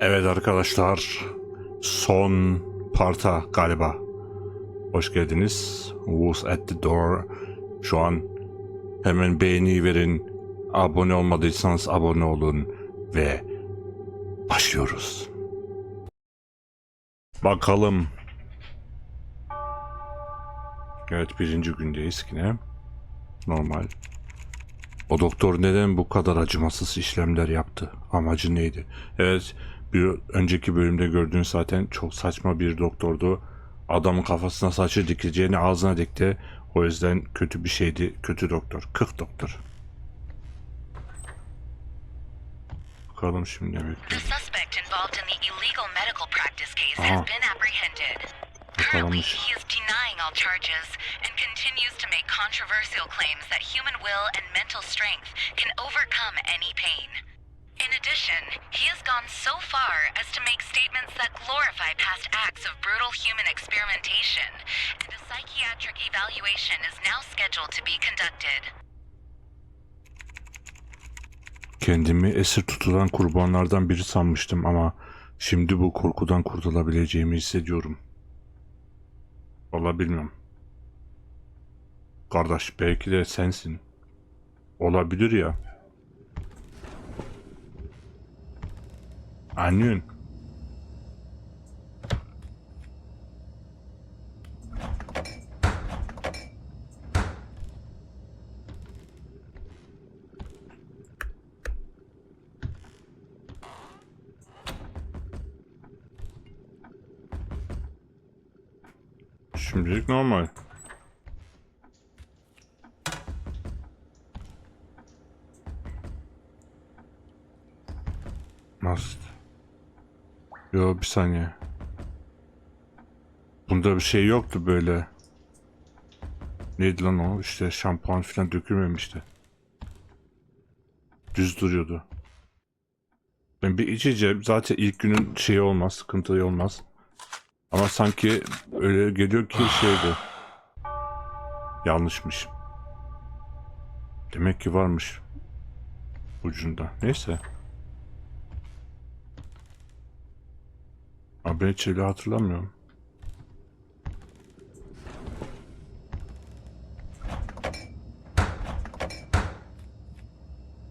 Evet arkadaşlar, son parta galiba. Hoş geldiniz. Who's at the door? Şu an hemen beğeni verin. Abone olmadıysanız abone olun ve başlıyoruz. Bakalım. Evet birinci gündeyiz yine. Normal. O doktor neden bu kadar acımasız işlemler yaptı? Amacı neydi? Evet, bir önceki bölümde gördüğün zaten çok saçma bir doktordu. Adamın kafasına saçı dikeceğini ağzına dikti. O yüzden kötü bir şeydi. Kötü doktor. Kık doktor. Bakalım şimdi ne The bekliyor. İn addition, he has gone so far as to make statements that glorify past acts of brutal human experimentation, and a psychiatric evaluation is now scheduled to be conducted. Kendimi esir tutulan kurbanlardan biri sanmıştım ama şimdi bu korkudan kurtulabileceğimi hissediyorum. Vallahi bilmiyorum. Kardeş belki de sensin. Olabilir ya. Anlıyorsun. Şimdilik normal. Yo bir saniye. Bunda bir şey yoktu böyle. Neydi lan o? İşte şampuan falan dökülmemişti. Düz duruyordu. Ben bir içeceğim. Zaten ilk günün şeyi olmaz, sıkıntı olmaz. Ama sanki öyle geliyor ki şeydi. Yanlışmış. Demek ki varmış. Ucunda. Neyse. Hiç öyle hatırlamıyorum.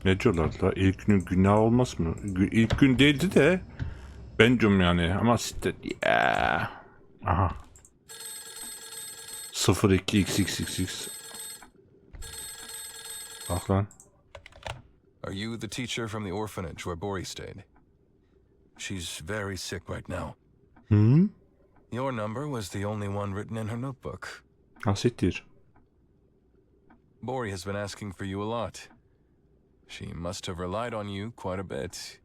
Ne diyorlar la? İlk günün günah olmaz mı? İlk gün değildi de ben diyorum yani ama işte ya. Aha. 02 xxxx. Bak lan. Are you the teacher from the orphanage where Bori stayed? She's very sick right now. Hı? Your number was the only one written in her notebook. Hasittir. Bori has been asking for you a lot. She must have relied on you quite a bit.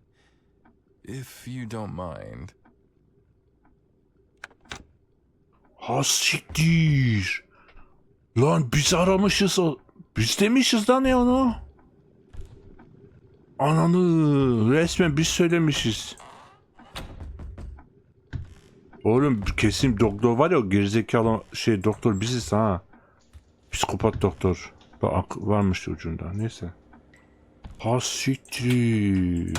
If you don't mind. Hasittir. Lan biz aramışız o. Biz demişiz lan ya onu. Ananı resmen biz söylemişiz. Oğlum kesin doktor var ya gerizekalı şey doktor biziz ha. Psikopat doktor. Bak varmış ucunda neyse. Hasittir.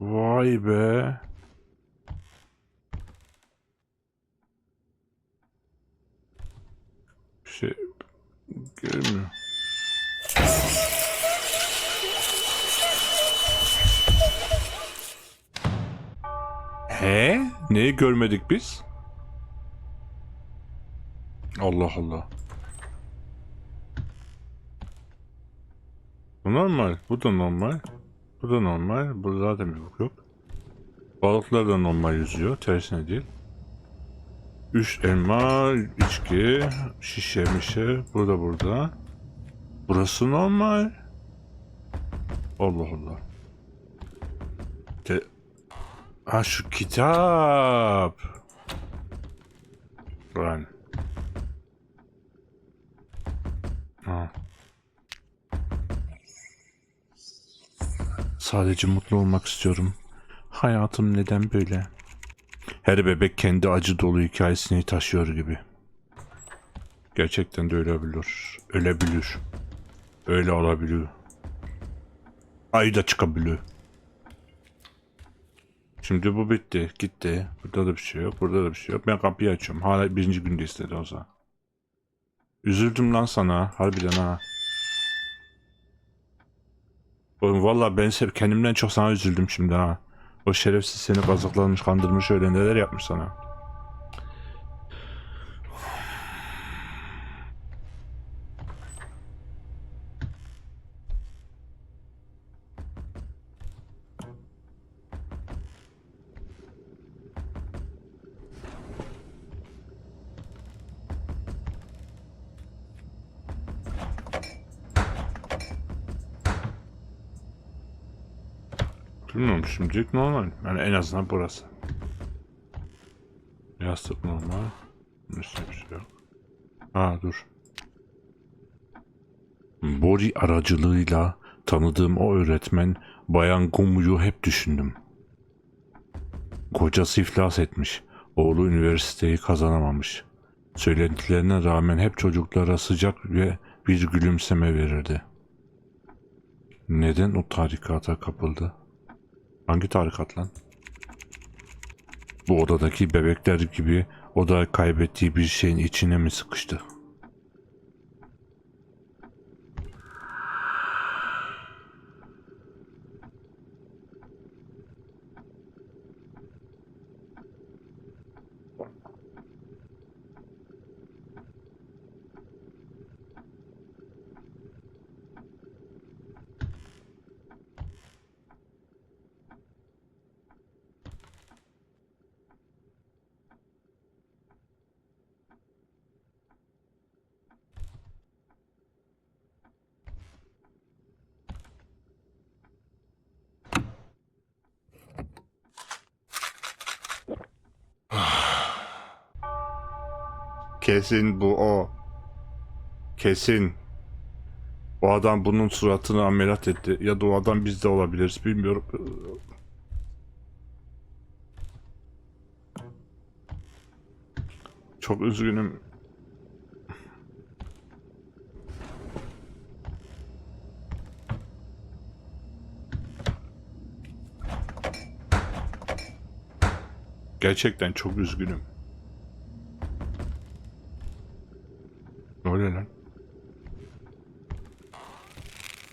Vay be. Bir şey görmüyor. He? Neyi görmedik biz? Allah Allah. Bu normal. Bu da normal. Bu da normal. Bu zaten bir yok. Balıklar da normal yüzüyor. Tersine değil. Üç elma, içki, şişe mişe. Bu da burada. Burası normal. Allah Allah. Ha şu kitap. Lan. Ha. Sadece mutlu olmak istiyorum. Hayatım neden böyle? Her bebek kendi acı dolu hikayesini taşıyor gibi. Gerçekten de ölebilir. Ölebilir. Öyle olabiliyor. Ay da çıkabiliyor. Şimdi bu bitti. Gitti. Burada da bir şey yok. Burada da bir şey yok. Ben kapıyı açıyorum. Hala birinci günde istedi o zaman. Üzüldüm lan sana. Harbiden ha. Oğlum valla ben kendimden çok sana üzüldüm şimdi ha. O şerefsiz seni kazıklamış, kandırmış öyle neler yapmış sana. Bilmiyorum şimdilik normal. Yani en azından burası. Yastık normal. Üstüne bir şey yok. Ha dur. Bori aracılığıyla tanıdığım o öğretmen Bayan Gumu'yu hep düşündüm. Kocası iflas etmiş. Oğlu üniversiteyi kazanamamış. Söylentilerine rağmen hep çocuklara sıcak ve bir gülümseme verirdi. Neden o tarikata kapıldı? Hangi tarikat lan? Bu odadaki bebekler gibi o da kaybettiği bir şeyin içine mi sıkıştı? Kesin bu o. Kesin. O adam bunun suratını ameliyat etti. Ya da o adam biz de olabiliriz bilmiyorum. Çok üzgünüm. Gerçekten çok üzgünüm. Ne oluyor lan?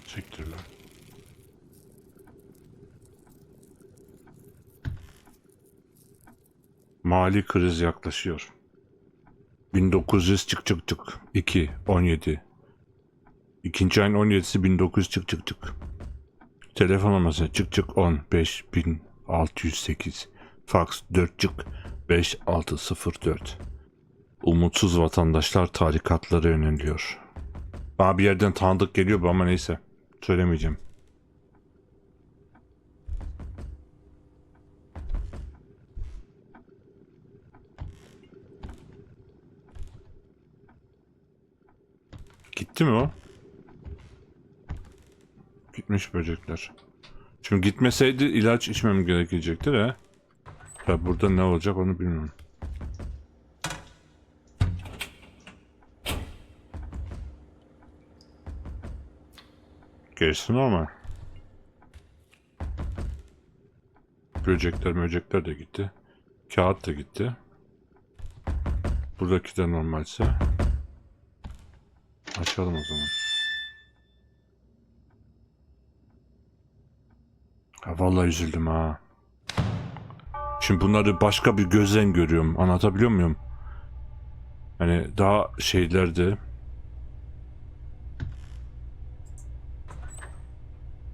Siktir lan. Mali kriz yaklaşıyor. 1900 çık çık çık. 2 17. İkinci ayın 17'si 1900 çık çık çık. Telefon numarası çık çık 10 5608. Fax 4 çık 5604. Umutsuz vatandaşlar tarikatlara yöneliyor. Bana bir yerden tanıdık geliyor bu ama neyse. Söylemeyeceğim. Gitti mi o? Gitmiş böcekler. Şimdi gitmeseydi ilaç içmem gerekecekti de. Ya burada ne olacak onu bilmiyorum. Gerisi normal. Böcekler böcekler de gitti. Kağıt da gitti. Buradaki de normalse. Açalım o zaman. Ha, vallahi üzüldüm ha. Şimdi bunları başka bir gözden görüyorum. Anlatabiliyor muyum? Hani daha şeylerdi.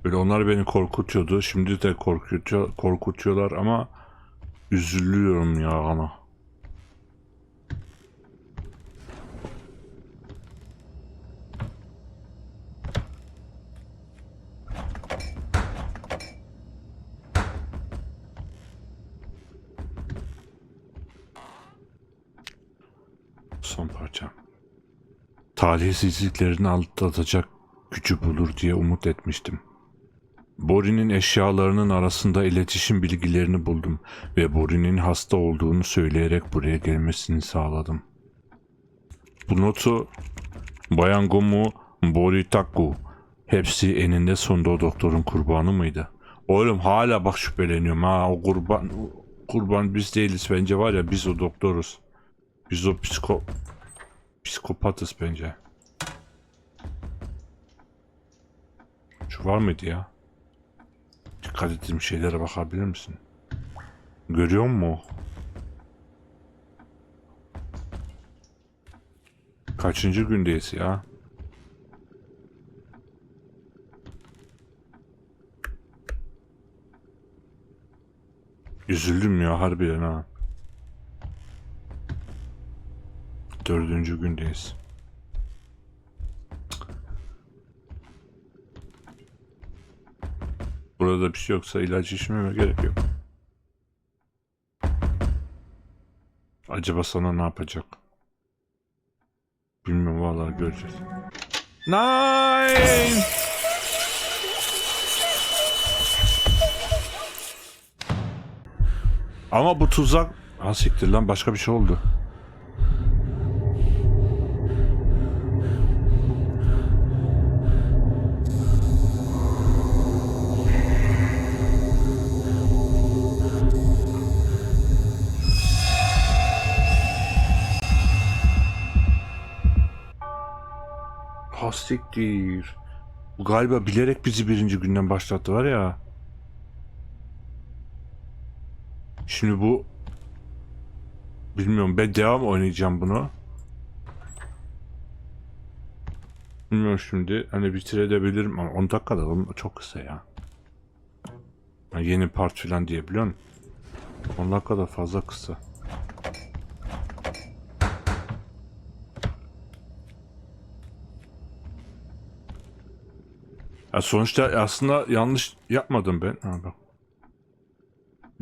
Böyle onlar beni korkutuyordu. Şimdi de korkutuyor, korkutuyorlar ama üzülüyorum ya ana. Son parça. Talihsizliklerini atlatacak gücü bulur diye umut etmiştim. Bori'nin eşyalarının arasında iletişim bilgilerini buldum ve Bori'nin hasta olduğunu söyleyerek buraya gelmesini sağladım. Bu notu Bayan Gomu Boritaku Hepsi eninde sonunda o doktorun kurbanı mıydı? Oğlum hala bak şüpheleniyorum ha o kurban kurban biz değiliz bence var ya biz o doktoruz. Biz o psiko psikopatız bence. Şu var mıydı ya? Dikkat ettiğim şeylere bakabilir misin? Görüyor musun? Kaçıncı gündeyiz ya? Üzüldüm ya harbiden ha. Dördüncü gündeyiz. Burada bir şey yoksa ilaç içmeme gerek yok. Acaba sana ne yapacak? Bilmiyorum vallahi göreceğiz. Nine! Ama bu tuzak... Ha siktir lan başka bir şey oldu. Siktir. Bu galiba bilerek bizi birinci günden başlattı var ya. Şimdi bu bilmiyorum ben devam oynayacağım bunu. Bilmiyorum şimdi hani bitirebilirim ama 10 dakikada oğlum çok kısa ya. Ha, yeni part falan diye biliyor musun? 10 dakikada fazla kısa. Ya sonuçta aslında yanlış yapmadım ben. Ha bak.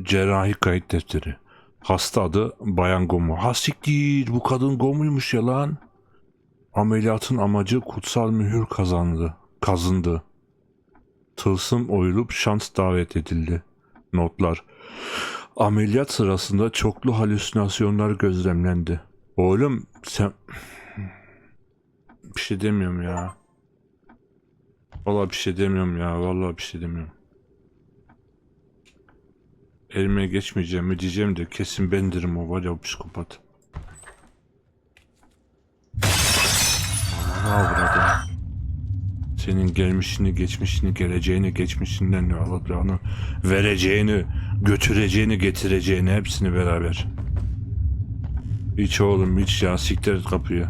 Cerrahi kayıt defteri. Hasta adı Bayan Gomu. Ha siktir bu kadın Gomu'ymuş ya lan. Ameliyatın amacı kutsal mühür kazandı. Kazındı. Tılsım oyulup şans davet edildi. Notlar. Ameliyat sırasında çoklu halüsinasyonlar gözlemlendi. Oğlum sen... Bir şey demiyorum ya. Vallahi bir şey demiyorum ya. Vallahi bir şey demiyorum. Elime geçmeyeceğim mi diyeceğim de kesin bendirim o var ya o psikopat. Ne avradı? Senin gelmişini, geçmişini, geleceğini, geçmişinden alacağını, vereceğini, götüreceğini, getireceğini hepsini beraber. Hiç oğlum hiç ya siktir et kapıyı.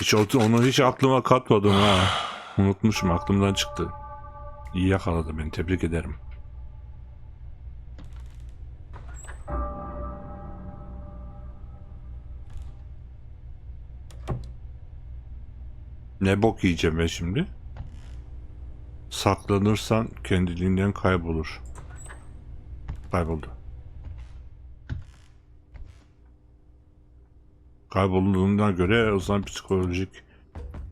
Hiç onu hiç aklıma katmadım ha. Unutmuşum aklımdan çıktı. İyi yakaladı beni tebrik ederim. Ne bok yiyeceğim ben şimdi? Saklanırsan kendiliğinden kaybolur. Kayboldu. Kaybolduğuna göre o zaman psikolojik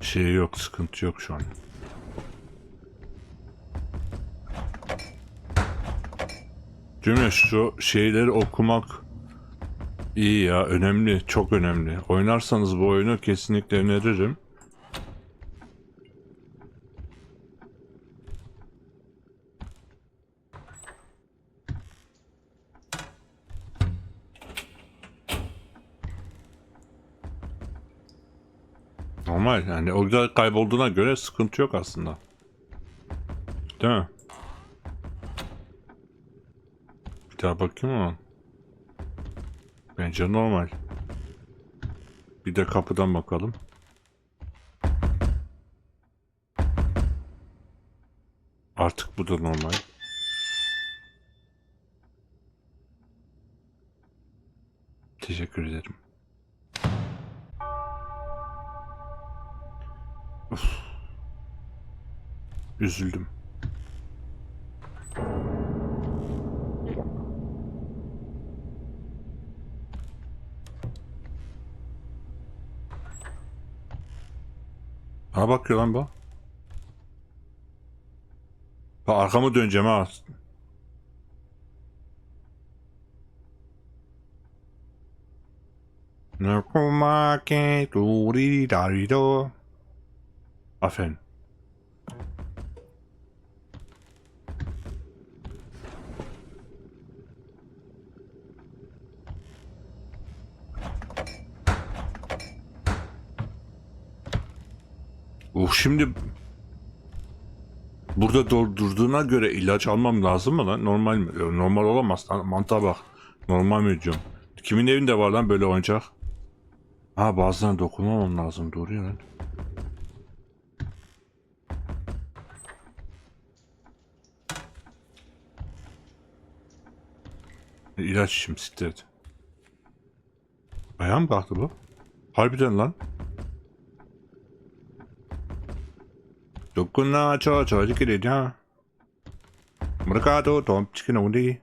şey yok, sıkıntı yok şu an. Mi? Şu şeyleri okumak iyi ya, önemli, çok önemli. Oynarsanız bu oyunu kesinlikle öneririm. Normal yani o da kaybolduğuna göre sıkıntı yok aslında. Değil mi? Bir daha bakayım ama. Bence normal. Bir de kapıdan bakalım. Artık bu da normal. Teşekkür ederim. Üzüldüm. Bana bakıyor lan bu. Bak arkamı döneceğim ha. Aferin. Uh şimdi burada doldurduğuna göre ilaç almam lazım mı lan? Normal mi? Normal olamaz lan. Mantığa bak. Normal mi diyorum? Kimin evinde var lan böyle oyuncak? Ha bazen dokunmamam lazım. Doğru ya lan. İlaç içim siktir et. Ayağa kalktı bu? Harbiden lan. 끝나죠 저지끼리냐 mercado tom chicken only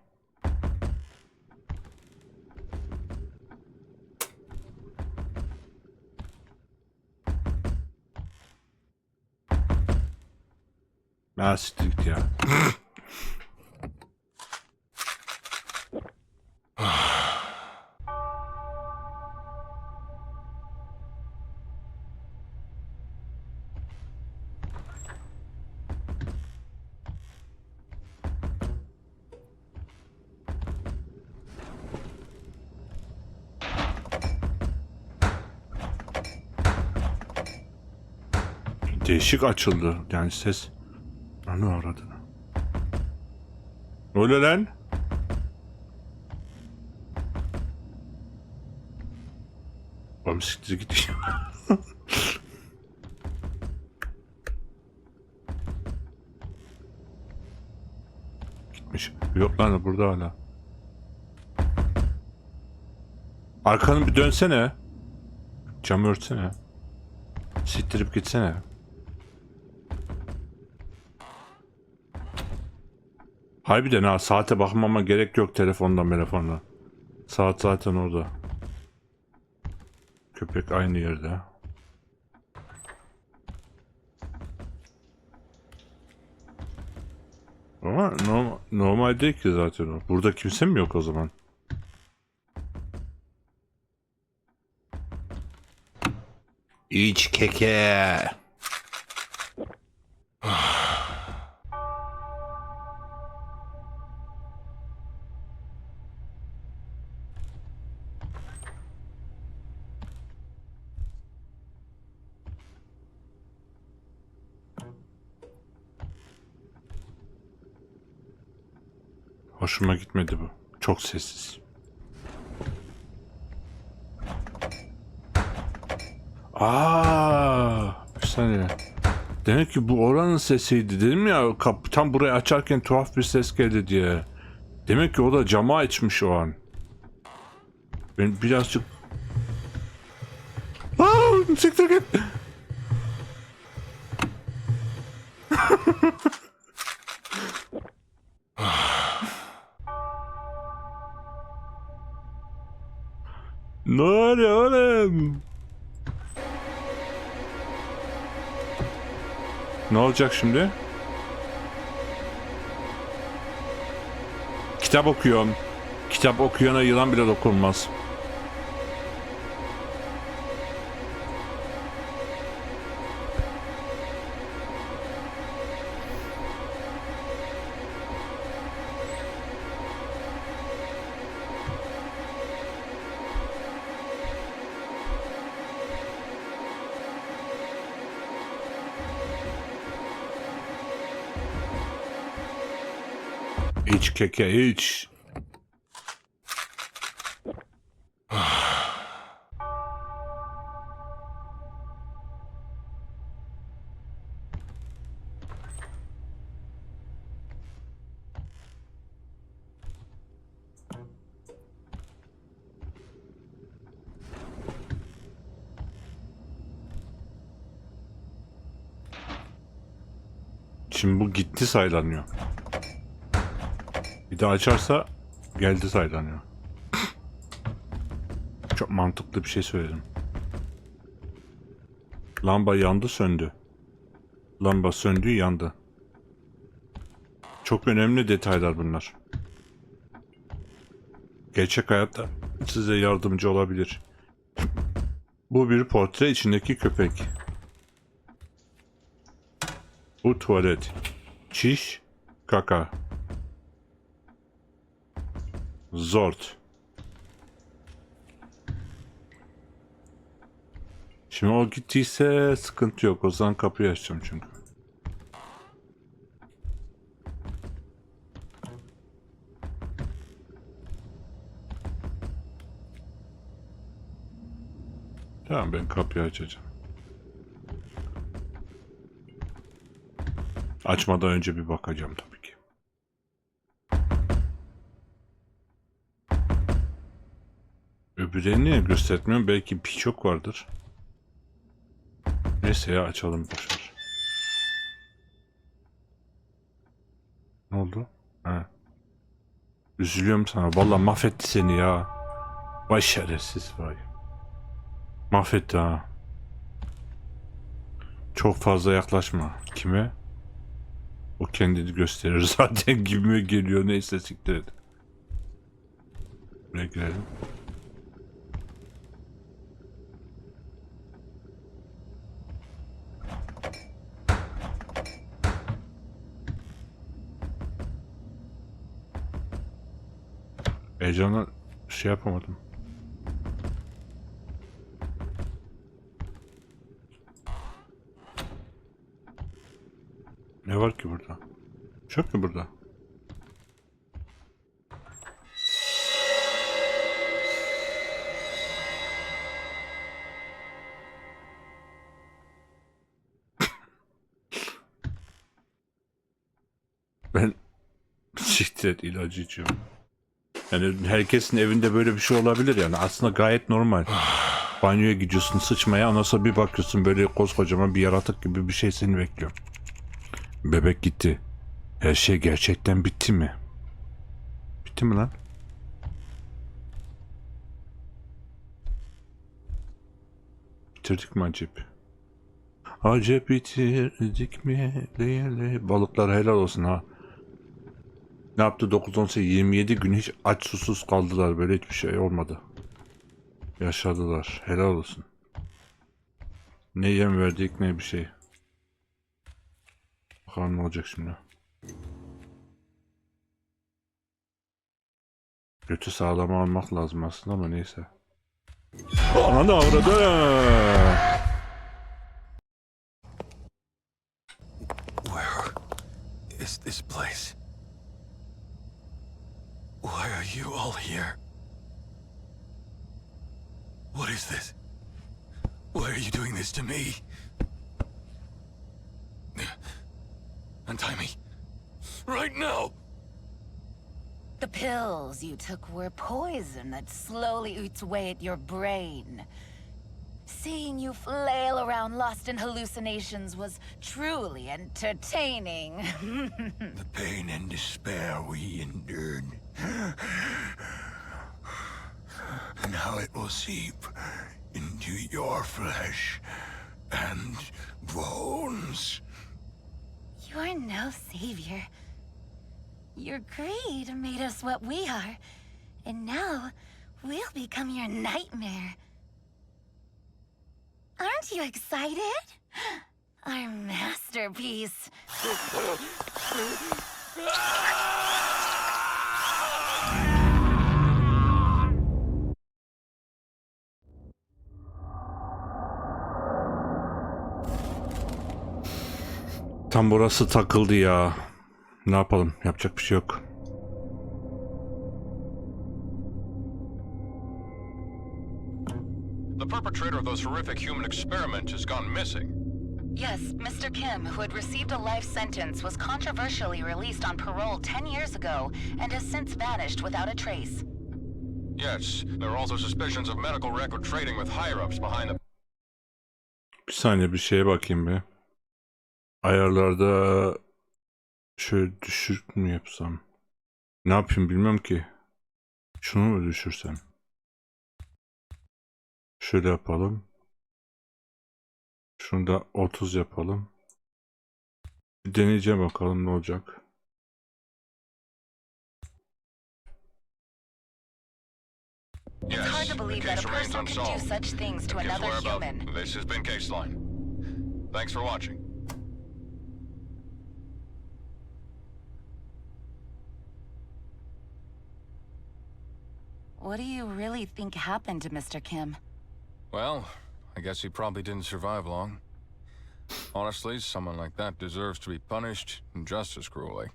Ah, stimmt ja. Değişik açıldı. Yani ses. Anı aradı. Oluyor lan? Oğlum siktir git. Gitmiş. Yok lan burada hala. Arkanı bir dönsene. Camı örtsene. Siktirip gitsene. Harbiden ha saate bakmama gerek yok telefondan telefonla. Saat zaten orada. Köpek aynı yerde. Ama normal, normal değil ki zaten o. Burada kimse mi yok o zaman? İç keke. Hoşuma gitmedi bu. Çok sessiz. Aa, bir saniye. Demek ki bu oranın sesiydi. Dedim ya kap tam burayı açarken tuhaf bir ses geldi diye. Demek ki o da cama açmış o an. Ben birazcık... Aa, siktir git. ne oluyor oğlum? Ne olacak şimdi? Kitap okuyorum. Kitap okuyana yılan bile dokunmaz. Keke iç. Şimdi bu gitti saylanıyor. Bir daha açarsa geldi saylanıyor. Çok mantıklı bir şey söyledim. Lamba yandı söndü. Lamba söndü yandı. Çok önemli detaylar bunlar. Gerçek hayatta size yardımcı olabilir. Bu bir portre içindeki köpek. Bu tuvalet. Çiş, kaka. Zort. Şimdi o gittiyse sıkıntı yok. O zaman kapıyı açacağım çünkü. Tamam ben kapıyı açacağım. Açmadan önce bir bakacağım tabii Öbürlerini niye göstermiyorum? Belki birçok vardır. Neyse ya açalım boşver. Ne oldu? Ha. Üzülüyorum sana. Vallahi mahvetti seni ya. Vay şerefsiz vay. Mahvetti ha. Çok fazla yaklaşma. Kime? O kendini gösterir zaten gibime geliyor. Neyse siktir et. Buraya girelim. Heyecanla şey yapamadım. Ne var ki burada? Çöp mü burada? ben siktir et ilacı içiyorum. Yani herkesin evinde böyle bir şey olabilir yani. Aslında gayet normal. Banyoya gidiyorsun sıçmaya ondan sonra bir bakıyorsun böyle koskocaman bir yaratık gibi bir şey seni bekliyor. Bebek gitti. Her şey gerçekten bitti mi? Bitti mi lan? Bitirdik mi acep? Acep bitirdik mi? Leyli. Balıklar helal olsun ha. Ne yaptı 9 18 27 gün hiç aç susuz kaldılar böyle hiçbir şey olmadı. Yaşadılar. Helal olsun. Ne yem verdik ne bir şey. Bakalım ne olacak şimdi. Götü sağlam almak lazım aslında ama neyse. Ananı avradı. Where is this place? Why are you all here? What is this? Why are you doing this to me? Untie me. Right now! The pills you took were poison that slowly eats away at your brain. Seeing you flail around lost in hallucinations was truly entertaining. The pain and despair we endured. and how it will seep into your flesh and bones. You're no savior. Your greed made us what we are, and now we'll become your nightmare. Aren't you excited? Our masterpiece. Tam burası takıldı ya. Ne yapalım? Yapacak bir şey yok. The perpetrator of those horrific human experiments has gone missing. Yes, Mr. Kim, who had received a life sentence, was controversially released on parole 10 years ago and has since vanished without a trace. Yes, there are also suspicions of medical record trading with higher-ups behind the Bir saniye bir şeye bakayım bir. Ayarlarda şöyle düşük mü yapsam? Ne yapayım bilmiyorum ki. Şunu mu düşürsem? Şöyle yapalım. Şunu da 30 yapalım. Deneyeceğim bakalım ne olacak. What do you really think happened to Mr. Kim? Well, I guess he probably didn't survive long. Honestly, someone like that deserves to be punished and just as cruelly.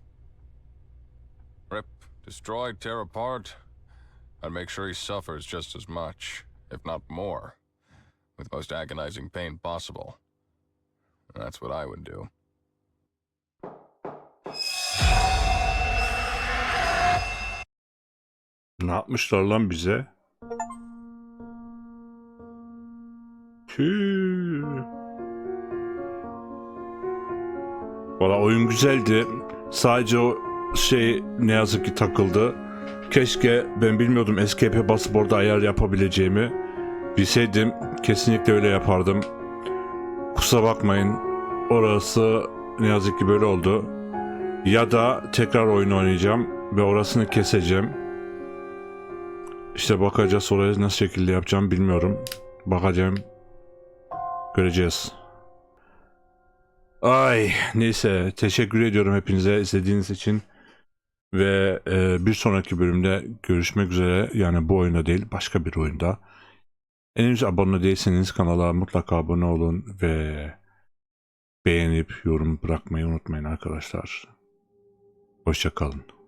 Rip, destroy, tear apart. I'd make sure he suffers just as much, if not more, with the most agonizing pain possible. That's what I would do. Ne yapmışlar lan bize? Tüh. Valla oyun güzeldi. Sadece o şey ne yazık ki takıldı. Keşke ben bilmiyordum escape'e basıp orada ayar yapabileceğimi. Bilseydim kesinlikle öyle yapardım. Kusura bakmayın. Orası ne yazık ki böyle oldu. Ya da tekrar oyun oynayacağım ve orasını keseceğim. İşte bakacağız orayı nasıl şekilde yapacağım bilmiyorum. Bakacağım. Göreceğiz. Ay neyse teşekkür ediyorum hepinize izlediğiniz için. Ve e, bir sonraki bölümde görüşmek üzere. Yani bu oyunda değil başka bir oyunda. Henüz abone değilseniz kanala mutlaka abone olun ve beğenip yorum bırakmayı unutmayın arkadaşlar. Hoşçakalın.